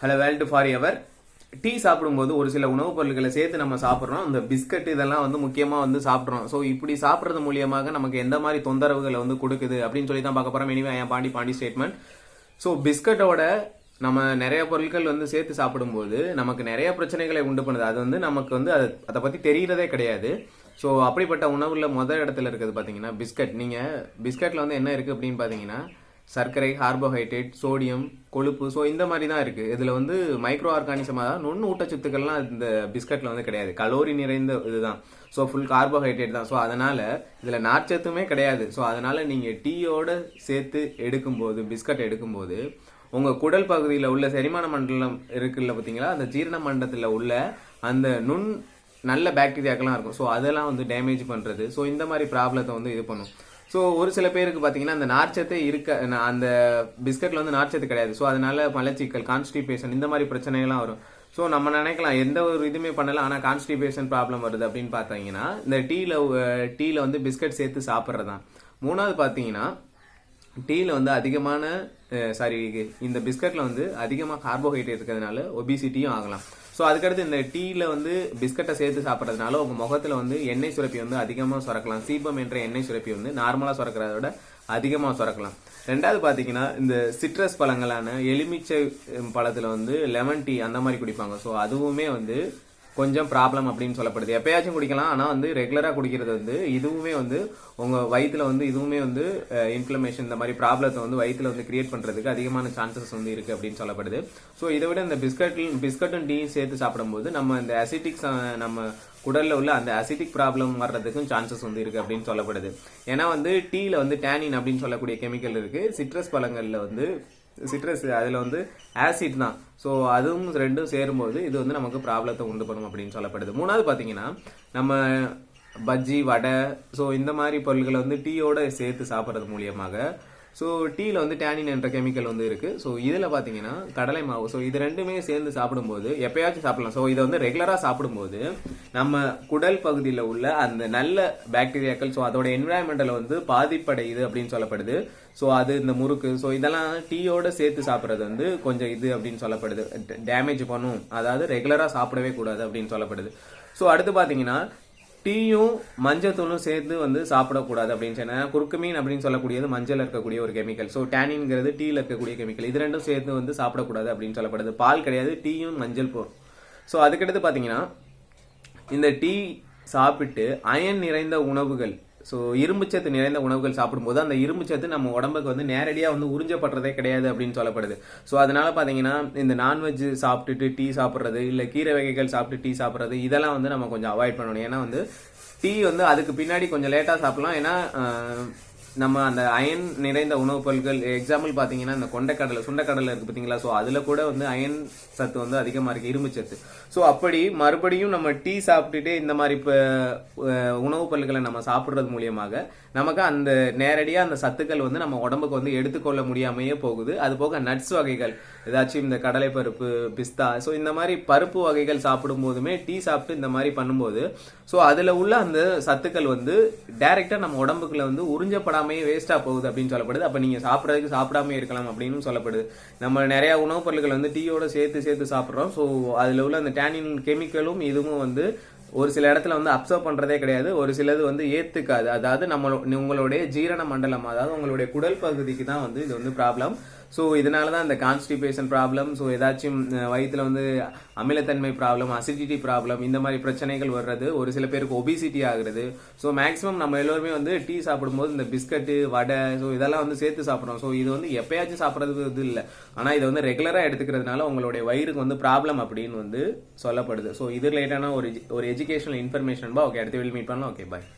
Hello world for ever tea சாப்பிடும்போது ஒரு சில உணவுப் பொருட்களை சேர்த்து நம்ம சாப்பிட்றோம். இந்த பிஸ்கட் இதெல்லாம் வந்து முக்கியமாக வந்து சாப்பிட்றோம். ஸோ இப்படி சாப்பிட்றது மூலியமாக நமக்கு எந்த மாதிரி தொந்தரவுகளை வந்து கொடுக்குது அப்படின்னு சொல்லி தான் பார்க்க போகிறோம் எனிவே என் பாண்டி பாண்டி ஸ்டேட்மெண்ட் ஸோ பிஸ்கட்டோட நம்ம நிறைய பொருட்கள் வந்து சேர்த்து சாப்பிடும்போது நமக்கு நிறைய பிரச்சனைகளை உண்டு பண்ணுது. அது வந்து நமக்கு வந்து அது அதை பற்றி தெரிகிறதே கிடையாது. ஸோ அப்படிப்பட்ட உணவில் முதல் இடத்துல இருக்குது பார்த்தீங்கன்னா பிஸ்கட். நீங்கள் பிஸ்கட்டில் வந்து என்ன இருக்குது அப்படின்னு பார்த்தீங்கன்னா சர்க்கரை கார்போஹைட்ரேட் சோடியம் கொழுப்பு ஸோ இந்த மாதிரி தான் இருக்குது இதில் வந்து மைக்ரோ ஆர்கானிசமாக தான். நுண் ஊட்டச்சத்துக்கள்லாம் இந்த பிஸ்கட்டில் வந்து கிடையாது. கலோரி நிறைந்த இதுதான். ஸோ ஃபுல் கார்போஹைட்ரேட் தான். ஸோ அதனால் இதில் நார்ச்சத்துமே கிடையாது. ஸோ அதனால் நீங்கள் டீயோட சேர்த்து எடுக்கும்போது பிஸ்கட் எடுக்கும்போது உங்கள் குடல் பகுதியில் உள்ள செரிமான மண்டலம் இருக்குல்ல பார்த்தீங்களா அந்த ஜீரண மண்டலத்தில் உள்ள அந்த நுண் நல்ல பாக்டீரியாக்கெல்லாம் இருக்கும். ஸோ அதெல்லாம் வந்து டேமேஜ் பண்ணுறது ஸோ இந்த மாதிரி ப்ராப்ளத்தை வந்து இது பண்ணும். ஸோ ஒரு சில பேருக்கு பார்த்தீங்கன்னா அந்த நார்ச்சத்தே இருக்க அந்த பிஸ்கட்டில் வந்து நார்ச்சத்து கிடையாது. ஸோ அதனால மலச்சிக்கல் கான்ஸ்டிபேஷன் இந்த மாதிரி பிரச்சனைகள்லாம் வரும். ஸோ நம்ம நினைக்கலாம் எந்த ஒரு இதுவுமே பண்ணலாம் ஆனால் கான்ஸ்டிபேஷன் ப்ராப்ளம் வருது அப்படின்னு பார்த்தீங்கன்னா இந்த டீல டீல வந்து பிஸ்கட் சேர்த்து சாப்பிட்றது தான் மூணாவது பார்த்தீங்கன்னா டீல வந்து அதிகமான சாரி இந்த பிஸ்கட்ல வந்து அதிகமாக கார்போஹைட்ரேட் இருக்கிறதுனால ஒபிசிட்டியும் ஆகலாம். ஸோ அதுக்கடுத்து இந்த டீயில் வந்து பிஸ்கட்டை சேர்த்து சாப்பிட்றதுனால உங்கள் முகத்தில் வந்து எண்ணெய் சுரப்பி வந்து அதிகமாக சுரக்கலாம். சீபம் என்ற எண்ணெய் சுரப்பி வந்து நார்மலாக சுரக்கிறத விட அதிகமாக சுரக்கலாம். ரெண்டாவது பார்த்தீங்கன்னா இந்த சிட்ரஸ் பழங்களான எலுமிச்சை பழத்தில் வந்து லெமன் டீ அந்த மாதிரி குடிப்பாங்க. ஸோ அதுவுமே வந்து கொஞ்சம் ப்ராப்ளம் அப்படின்னு சொல்லப்படுது. எப்பயாச்சும் குடிக்கலாம். ஆனால் வந்து ரெகுலராக குடிக்கிறது வந்து இதுவுமே வந்து உங்கள் வயிற்றுல வந்து இதுவுமே வந்து இன்ஃப்ளமேஷன் இந்த மாதிரி ப்ராப்ளத்தை வந்து வயிற்றுல வந்து கிரியேட் பண்ணுறதுக்கு அதிகமான சான்சஸ் வந்து இருக்குது அப்படின்னு சொல்லப்படுது. ஸோ இதை விட இந்த பிஸ்கட்டில் பிஸ்கட்டும் டீயும் சேர்த்து சாப்பிடும்போது நம்ம இந்த அசிட்டிக்ஸ் நம்ம குடலில் உள்ள அந்த அசிட்டிக் ப்ராப்ளம் வர்றதுக்கும் சான்சஸ் வந்து இருக்குது அப்படின்னு சொல்லப்படுது. ஏன்னா வந்து டீயில் வந்து டேனின் அப்படின்னு சொல்லக்கூடிய கெமிக்கல் இருக்குது சிட்ரஸ் பழங்களில் வந்து சிட்ரஸ் அதில் வந்து ஆசிட் தான். ஸோ அதுவும் ரெண்டும் சேரும்போது இது வந்து நமக்கு ப்ராப்ளத்தை உண்டு பண்ணும் அப்படின்னு சொல்லப்படுது. மூணாவது பார்த்தீங்கன்னா நம்ம பஜ்ஜி வடை ஸோ இந்த மாதிரி பொருட்களை வந்து டீயோட சேர்த்து சாப்பிட்றது மூலியமாக ஸோ டீயில் வந்து டேனின் என்ற கெமிக்கல் வந்து இருக்குது ஸோ இதில் பார்த்தீங்கன்னா கடலை மாவு. ஸோ இது ரெண்டுமே சேர்ந்து சாப்பிடும்போது எப்பயாச்சும் சாப்பிடலாம். ஸோ இதை வந்து ரெகுலராக சாப்பிடும்போது நம்ம குடல் பகுதியில் உள்ள அந்த நல்ல பாக்டீரியாக்கள் ஸோ அதோட என்விரான்மெண்ட்டில் வந்து பாதிப்படையுது அப்படின்னு சொல்லப்படுது. ஸோ அது இந்த முறுக்கு. ஸோ இதெல்லாம் டீயோட சேர்த்து சாப்பிட்றது வந்து கொஞ்சம் இது அப்படின்னு சொல்லப்படுது. டேமேஜ் பண்ணும். அதாவது ரெகுலராக சாப்பிடவே கூடாது அப்படின்னு சொல்லப்படுது. ஸோ அடுத்து பார்த்தீங்கன்னா டீயும் மஞ்சத்தூளும் சேர்த்து வந்து சாப்பிடக்கூடாது அப்படின்னு சொன்னா குறுக்குமீன் அப்படின்னு சொல்லக்கூடியது மஞ்சள் இருக்கக்கூடிய ஒரு கெமிக்கல் ஸோ டேனின்ங்கிறது டீயில் இருக்கக்கூடிய கெமிக்கல் இது ரெண்டும் சேர்த்து வந்து சாப்பிடக்கூடாது அப்படின்னு சொல்லப்படுது. பால் கிடையாது டீயும் மஞ்சள் போகும் ஸோ அதுக்கடுத்து பார்த்தீங்கன்னா இந்த டீ சாப்பிட்டு அயன் நிறைந்த உணவுகள் ஸோ இரும்புச்சத்து நிறைந்த உணவுகள் சாப்பிடும்போது அந்த இரும்புச்சத்து நம்ம உடம்புக்கு வந்து நேரடியாக வந்து உறிஞ்சப்படுறதே கிடையாது அப்படின்னு சொல்லப்படுது. ஸோ அதனால பார்த்தீங்கன்னா இந்த நான்வெஜ் சாப்பிட்டுட்டு டீ சாப்பிட்றது இல்லை கீரை வகைகள் சாப்பிட்டு டீ சாப்பிட்றது இதெல்லாம் வந்து நம்ம கொஞ்சம் அவாய்ட் பண்ணணும். ஏன்னா வந்து டீ வந்து அதுக்கு பின்னாடி கொஞ்சம் லேட்டாக சாப்பிடலாம். ஏன்னா நம்ம அந்த அயன் நிறைந்த உணவுப் பொருட்கள் எக்ஸாம்பிள் பார்த்தீங்கன்னா இந்த கொண்டைக்கடலை சுண்டக்கடலை இருக்கு பார்த்தீங்களா? ஸோ அதில் கூட வந்து அயன் சத்து வந்து அதிகமாக இருக்கு இரும்பு சத்து. ஸோ அப்படி மறுபடியும் நம்ம டீ சாப்பிட்டுட்டு இந்த மாதிரி இப்போ உணவுப் பொருட்களை நம்ம சாப்பிட்றது மூலியமாக நமக்கு அந்த நேரடியாக அந்த சத்துக்கள் வந்து நம்ம உடம்புக்கு வந்து எடுத்துக்கொள்ள முடியாமையே போகுது. அது போக நட்ஸ் வகைகள் ஏதாச்சும் இந்த கடலை பருப்பு பிஸ்தா ஸோ இந்த மாதிரி பருப்பு வகைகள் சாப்பிடும் போதுமே டீ சாப்பிட்டு இந்த மாதிரி பண்ணும்போது ஸோ அதில் உள்ள அந்த சத்துக்கள் வந்து டைரெக்டாக நம்ம உடம்புக்குள்ள வந்து சாப்பிடாமையே வேஸ்ட்டாக போகுது அப்படின்னு சொல்லப்படுது. அப்போ நீங்கள் சாப்பிட்றதுக்கு சாப்பிடாம இருக்கலாம் அப்படின்னு சொல்லப்படுது. நம்ம நிறையா உணவுப் பொருட்கள் வந்து டீயோட சேர்த்து சேர்த்து சாப்பிட்றோம். ஸோ அதில் உள்ள அந்த டேனின் கெமிக்கலும் இதுவும் வந்து ஒரு சில இடத்துல வந்து அப்சர்வ் பண்ணுறதே கிடையாது. ஒரு சிலது வந்து ஏற்றுக்காது அதாவது நம்ம உங்களுடைய ஜீரண மண்டலம் அதாவது உங்களுடைய குடல் பகுதிக்கு தான் வந்து இது வந்து ப்ராப்ளம் ஸோ இதனால தான் இந்த கான்ஸ்டிபேஷன் ப்ராப்ளம் ஸோ ஏதாச்சும் வயிற்றில் வந்து அமிலத்தன்மை ப்ராப்ளம் அசிடிட்டி ப்ராப்ளம் இந்த மாதிரி பிரச்சனைகள் வர்றது ஒரு சில பேருக்கு ஒபிசிட்டி ஆகுறது. ஸோ மேக்ஸிமம் நம்ம எல்லோருமே வந்து டீ சாப்பிடும்போது இந்த பிஸ்கட்டு வடை ஸோ இதெல்லாம் வந்து சேர்த்து சாப்பிட்றோம் ஸோ இது வந்து எப்பயாச்சும் சாப்பிட்றது இது இல்லை. ஆனால் இதை வந்து ரெகுலராக எடுத்துக்கிறதுனால உங்களுடைய வயிறுக்கு வந்து ப்ராப்ளம் அப்படின்னு வந்து சொல்லப்படுது. ஸோ இது ரிலேட்டான ஒரு ஒரு எஜுகேஷனல் இன்ஃபர்மேஷன் பா ஓகே அடுத்த வீல் மீட் பண்ணலாம். Okay bye